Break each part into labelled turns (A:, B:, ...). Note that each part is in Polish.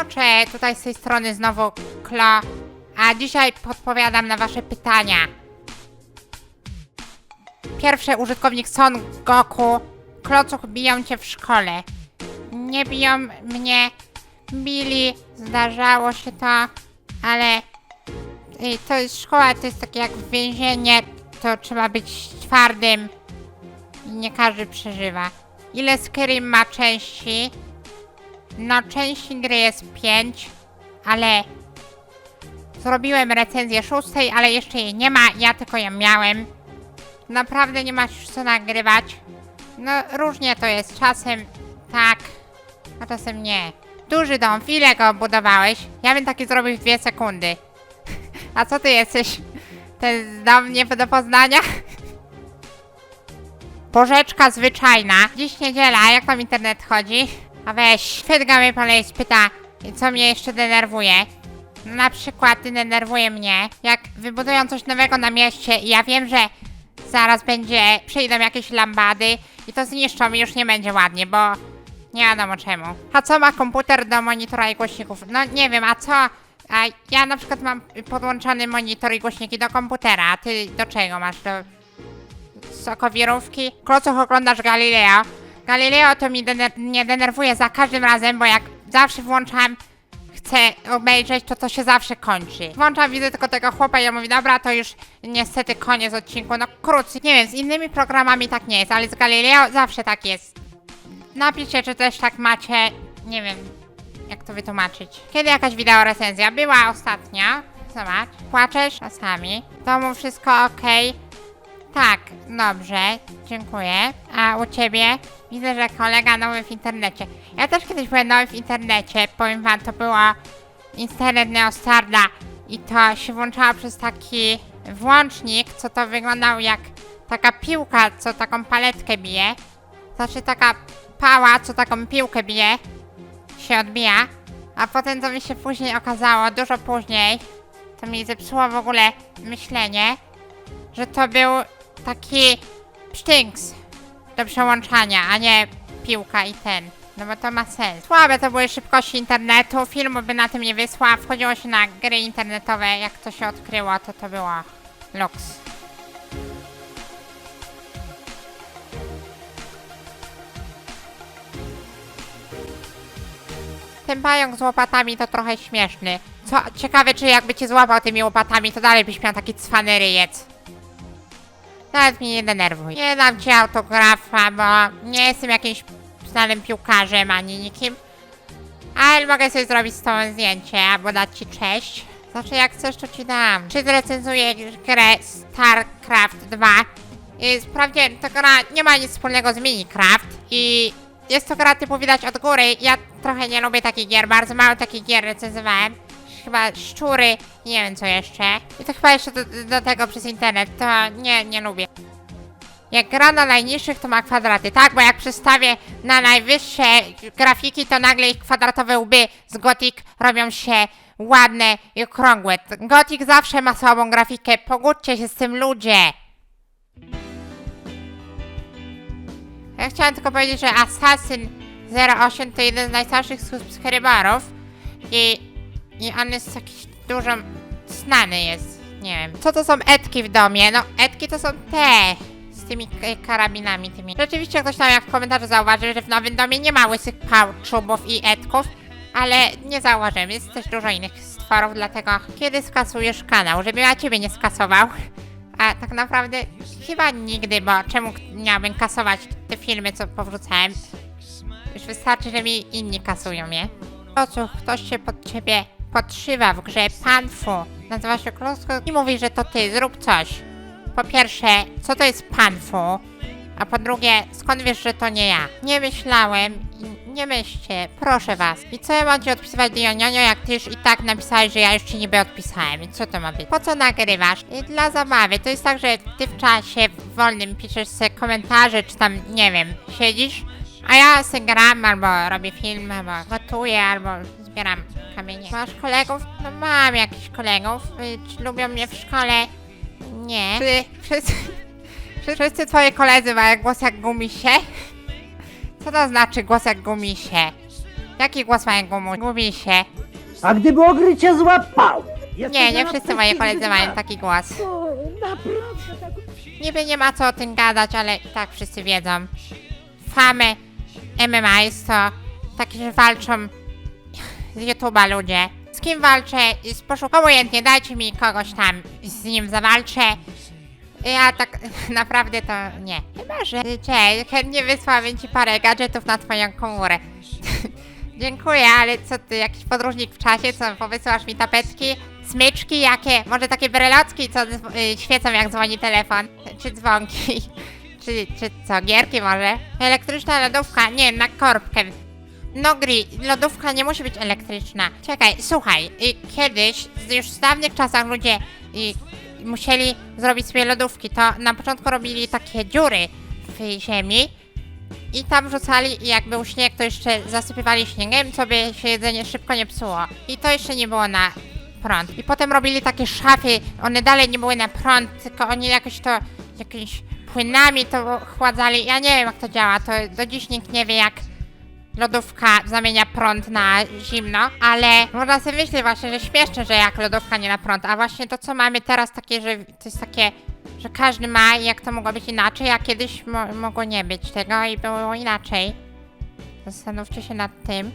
A: No cze, tutaj z tej strony znowu Klo, a dzisiaj podpowiadam na wasze pytania. Pierwszy użytkownik Son Goku. Klocuch biją cię w szkole. Nie biją mnie. Bili. Zdarzało się to, ale y, to jest szkoła, to jest takie jak więzienie. To trzeba być twardym. I nie każdy przeżywa. Ile Skyrim ma części? No, części gry jest 5, ale zrobiłem recenzję szóstej, ale jeszcze jej nie ma, ja tylko ją miałem. Naprawdę nie masz już co nagrywać. No, różnie to jest, czasem tak, a czasem nie. Duży dom, ile go budowałeś? Ja bym taki zrobił w dwie sekundy. A co ty jesteś? Ten dom nie do poznania? Porzeczka zwyczajna. Dziś niedziela, jak tam internet chodzi? A weź, mnie polej pyta, co mnie jeszcze denerwuje. No na przykład denerwuje mnie, jak wybudują coś nowego na mieście i ja wiem, że zaraz będzie, przyjdą jakieś lambady i to zniszczą i już nie będzie ładnie, bo nie wiadomo czemu. A co ma komputer do monitora i głośników? No nie wiem, a co? A ja na przykład mam podłączony monitor i głośniki do komputera, a ty do czego masz? Do sokowirówki? Klocuch oglądasz Galileo? Galileo to mi dener mnie denerwuje za każdym razem, bo jak zawsze włączam chcę obejrzeć, to to się zawsze kończy. Włączam, widzę tylko tego chłopa i on mówi, dobra, to już niestety koniec odcinku, no krótki. Nie wiem, z innymi programami tak nie jest, ale z Galileo zawsze tak jest. Napiszcie, czy też tak macie, nie wiem, jak to wytłumaczyć. Kiedy jakaś wideo recenzja? Była ostatnia. Zobacz. Płaczesz? Czasami. W domu wszystko ok. Tak, dobrze, dziękuję. A u ciebie? Widzę, że kolega nowy w internecie. Ja też kiedyś byłem nowy w internecie. Powiem wam, to była internet Neostarda i to się włączało przez taki włącznik, co to wyglądał jak taka piłka, co taką paletkę bije. Znaczy taka pała, co taką piłkę bije, się odbija. A potem to mi się później okazało, dużo później, to mi zepsuło w ogóle myślenie, że to był taki psztynks do przełączania, a nie piłka i ten. No bo to ma sens. Słabe to były szybkości internetu, filmu by na tym nie wysła, wchodziło się na gry internetowe, jak to się odkryło, to to było luks. Ten pająk z łopatami to trochę śmieszny. Co, ciekawe czy jakby cię złapał tymi łopatami, to dalej byś miał taki cwany ryjec. Nawet mnie nie denerwuj. Nie dam ci autografa, bo nie jestem jakimś znanym piłkarzem ani nikim. Ale mogę sobie zrobić z tobą zdjęcie albo dać ci cześć. Znaczy jak chcesz to ci dam. Czy zrecenzuję grę StarCraft 2? I wprawdzie ta gra nie ma nic wspólnego z Minecraft i jest to gra typu widać od góry. Ja trochę nie lubię takich gier, bardzo mało takich gier recenzowałem. Chyba szczury, nie wiem co jeszcze. I to chyba jeszcze do, do tego przez internet, to nie, nie lubię. Jak gra na najniższych, to ma kwadraty, tak? Bo jak przestawię na najwyższe grafiki, to nagle ich kwadratowe łby z Gothic robią się ładne i okrągłe. Gothic zawsze ma słabą grafikę, pogódźcie się z tym ludzie. Ja chciałem tylko powiedzieć, że Assassin 08 to jeden z najstarszych subskryborów i, i on jest jakiś dużo znany jest. Nie wiem. Co to są etki w domie? No, etki to są te z tymi karabinami tymi. Rzeczywiście ktoś tam jak w komentarzu zauważył, że w nowym domie nie ma łysych pałczubów i etków, ale nie zauważyłem. Jest też dużo innych stworów, dlatego kiedy skasujesz kanał, żeby ja ciebie nie skasował? A tak naprawdę chyba nigdy, bo czemu miałbym kasować te filmy, co powrzucałem? Już wystarczy, że mi inni kasują je. O co, ktoś się pod ciebie podszywa w grze Panfu. Nazywa się Klosko i mówi, że to ty, zrób coś. Po pierwsze, co to jest Panfu? A po drugie, skąd wiesz, że to nie ja? Nie myślałem i nie myślcie, proszę was. I co ja mam ci odpisywać Dionionio, jak ty już i tak napisałeś, że ja ci niby odpisałem. I co to ma być? Po co nagrywasz? I dla zabawy. To jest tak, że ty w czasie wolnym piszesz sobie komentarze, czy tam, nie wiem, siedzisz, a ja se gram, albo robię film, albo gotuję, albo zbieram kamienie. Masz kolegów? No mam jakichś kolegów. Czy lubią mnie w szkole? Nie. Czy wszyscy, wszyscy twoi koledzy mają głos jak gumisie? Co to znaczy głos jak gumisie? Jaki głos mają gumu? Gubi się.
B: A gdyby ogry cię złapał?
A: Nie, nie wszyscy moi koledzy mają taki głos.
B: Naprawdę tak.
A: Niby nie ma co o tym gadać, ale i tak wszyscy wiedzą. Famy MMA jest to takie, że walczą YouTube'a ludzie. Z kim walczę? Z obojętnie, dajcie mi kogoś tam, z nim zawalczę. Ja tak naprawdę to nie. Chyba, że cześć, chętnie wysłałem ci parę gadżetów na twoją komórę. Dziękuję, ale co ty, jakiś podróżnik w czasie, co powysyłasz mi tapetki? Smyczki jakie? Może takie brelocki, co y, świecą jak dzwoni telefon? Czy dzwonki? Czy, czy co, gierki może? Elektryczna lodówka? Nie, na korbkę. No Gri, lodówka nie musi być elektryczna. Czekaj, słuchaj, y, kiedyś, już w dawnych czasach ludzie y, musieli zrobić sobie lodówki, to na początku robili takie dziury w ziemi i tam wrzucali i jak był śnieg, to jeszcze zasypywali śniegiem, co by się jedzenie szybko nie psuło. I to jeszcze nie było na prąd. I potem robili takie szafy, one dalej nie były na prąd, tylko oni jakoś to jakimiś płynami to chładzali. Ja nie wiem jak to działa, to do dziś nikt nie wie jak lodówka zamienia prąd na zimno, ale można sobie myśleć właśnie, że śmieszne, że jak lodówka nie na prąd, a właśnie to co mamy teraz takie, że to jest takie, że każdy ma jak to mogło być inaczej, a kiedyś mo mogło nie być tego i było inaczej. Zastanówcie się nad tym.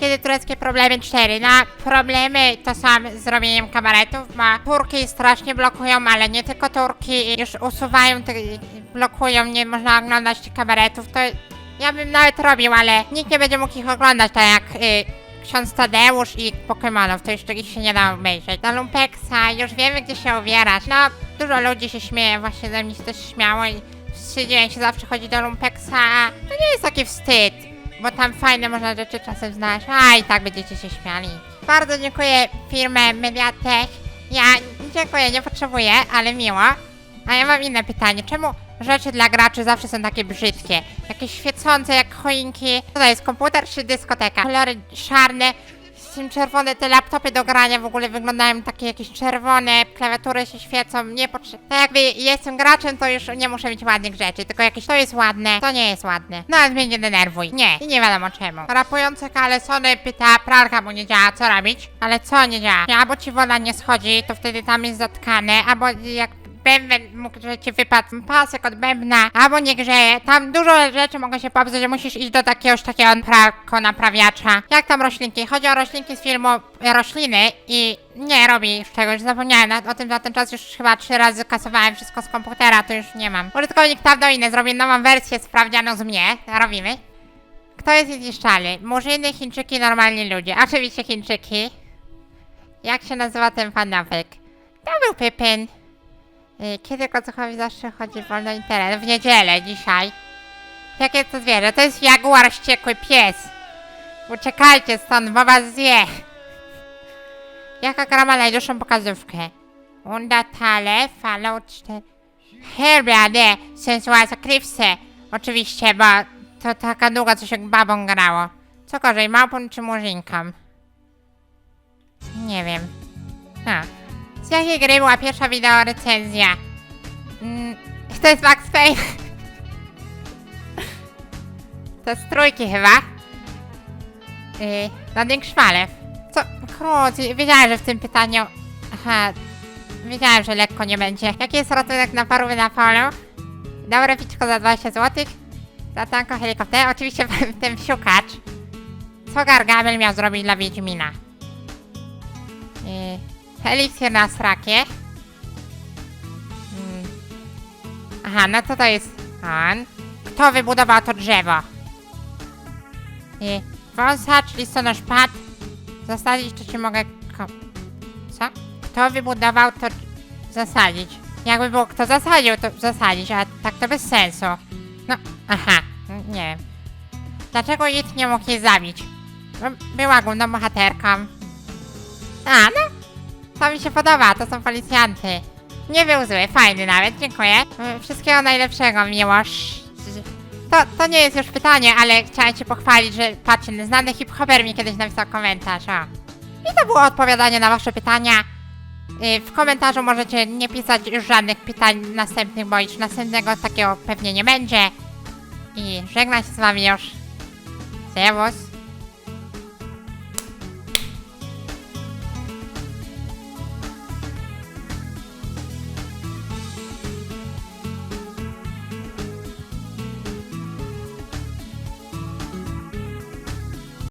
A: Kiedy tureckie problemy 4? Na problemy to są z robieniem kabaretów, bo Turki strasznie blokują, ale nie tylko Turki, już usuwają, blokują, nie można oglądać tych kabaretów, to ja bym nawet robił, ale nikt nie będzie mógł ich oglądać, tak jak y, ksiądz Tadeusz i Pokémonów, to już ich się nie da obejrzeć. Na Lumpexa już wiemy gdzie się ubierać, no dużo ludzi się śmieje, właśnie ze mnie się też śmiało i wstydziłem się zawsze chodzić do Lumpexa, a to nie jest taki wstyd, bo tam fajne można rzeczy czasem znaleźć, a i tak będziecie się śmiali. Bardzo dziękuję firmę Mediatek, ja dziękuję, nie potrzebuję, ale miło. A ja mam inne pytanie. Czemu rzeczy dla graczy zawsze są takie brzydkie? Jakieś świecące jak choinki. To jest, komputer czy dyskoteka? Kolory szarne, z tym czerwone, te laptopy do grania w ogóle wyglądają takie jakieś czerwone, klawiatury się świecą, nie potrzebne. Tak jakby jestem graczem, to już nie muszę mieć ładnych rzeczy, tylko jakieś to jest ładne, to nie jest ładne. No ale mnie nie denerwuj. Nie, i nie wiadomo czemu. Rapujące kalesony pyta, pralka mu nie działa, co robić? Ale co nie działa? Albo ci woda nie schodzi, to wtedy tam jest zatkane, albo jak bęben mógł, że ci wypadł pasek od bębna, albo nie grzeje. Tam dużo rzeczy mogą się popsuć, że musisz iść do takiegoś takiego pralko naprawiacza. Jak tam roślinki? Chodzi o roślinki z filmu e, Rośliny i nie robi już czegoś, zapomniałem o tym za ten czas już chyba trzy razy kasowałem wszystko z komputera, to już nie mam. Użytkownik Tabdoiny zrobił nową wersję sprawdzianą z mnie, robimy. Kto jest niezniszczalny? Murzyny, Chińczyki, normalni ludzie. Oczywiście Chińczyki. Jak się nazywa ten fanowek? To był Pypyn. Y, Kiedy kocochowi zawsze chodzi wolno internet? W niedzielę, dzisiaj. Jakie to zwierzę? To jest jaguar wściekły pies. Uciekajcie stąd, bo was zje. Jaka gra ma najdłuższą pokazówkę? Unda Fallout 4... Herbia, nie, Sensualsa Cliffse. Oczywiście, bo to taka długa, co się babą grało. Co gorzej, małpą czy murzynką? Nie wiem. A. Z jakiej gry była pierwsza wideo recenzja? Mm, to jest Max Payne. To z trójki chyba. Yy, Radek Szwalew. Co? Kurczę, wiedziałem, że w tym pytaniu... Aha, wiedziałem, że lekko nie będzie. Jaki jest ratunek na parówy na polu? Dobre piczko za 20 zł. Za tanko helikopter. Oczywiście ten wsiukacz. Co Gargamel miał zrobić dla Wiedźmina? Eliksir na srakie. Mm. Aha, no co to jest on? Kto wybudował to drzewo? Yy, wąsacz, listonosz pad. Zasadzić to ci mogę... Co? Kto wybudował to... Zasadzić. Jakby było kto zasadził, to zasadzić, a tak to bez sensu. No, aha, nie wiem. Dlaczego It nie mógł jej zabić? Była główną bohaterką. A, no. To mi się podoba, to są policjanty. Nie był zły, fajny nawet, dziękuję. Y, Wszystkiego najlepszego, Miłosz. To, to nie jest już pytanie, ale chciałem cię pochwalić, że patrzę, znany hip-hoper mi kiedyś napisał komentarz, o. I to było odpowiadanie na wasze pytania. Y, W komentarzu możecie nie pisać już żadnych pytań następnych, bo już następnego takiego pewnie nie będzie. I żegnam się z wami już. Servus.